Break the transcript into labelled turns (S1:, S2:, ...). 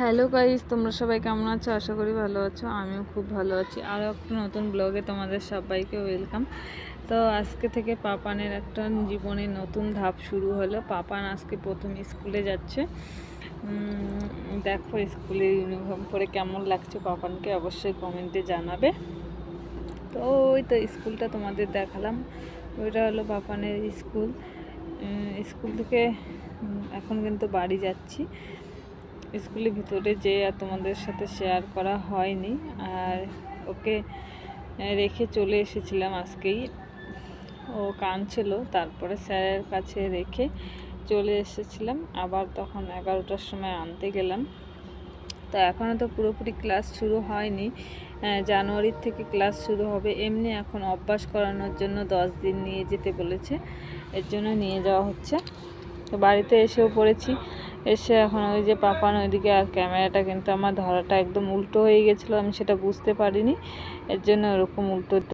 S1: Hello guys তোমরা সবাই কেমন আছো? আশা করি ভালো আছো। আমিও খুব ভালো আছি। আরও একটা নতুন ব্লগে তোমাদের সবাইকে ওয়েলকাম তো আজকে থেকে পাপানের একটা জীবনের নতুন ধাপ শুরু হলো। পাপান আজকে প্রথম স্কুলে যাচ্ছে। দেখো স্কুলের ইউনিফর্ম পরে কেমন লাগছে পাপানকে অবশ্যই কমেন্টে জানাবে। তো ওই তো স্কুলটা তোমাদের দেখালাম। ওইটা হলো পাপানের স্কুল স্কুল থেকে এখন কিন্তু বাড়ি যাচ্ছি। স্কুলের ভিতরে যে আর তোমাদের সাথে শেয়ার করা হয়নি, আর ওকে রেখে চলে এসেছিলাম আজকেই। ও কাঁদছিল, তারপরে স্যারের কাছে রেখে চলে এসেছিলাম। আবার তখন এগারোটার সময় আনতে গেলাম। তো এখনও তো পুরোপুরি ক্লাস শুরু হয়নি। জানুয়ারির থেকে ক্লাস শুরু হবে। এমনি এখন অভ্যাস করানোর জন্য দশ দিন নিয়ে যেতে বলেছে। এর জন্য নিয়ে যাওয়া হচ্ছে। তো বাড়িতে এসেও পড়েছি। এসে এখন ওই যে পাপান ওইদিকে আর ক্যামেরাটা কিন্তু আমার ধরাটা একদম উল্টো হয়ে গেছিল, আমি সেটা বুঝতে পারিনি। এর জন্য ওরকম উল্টো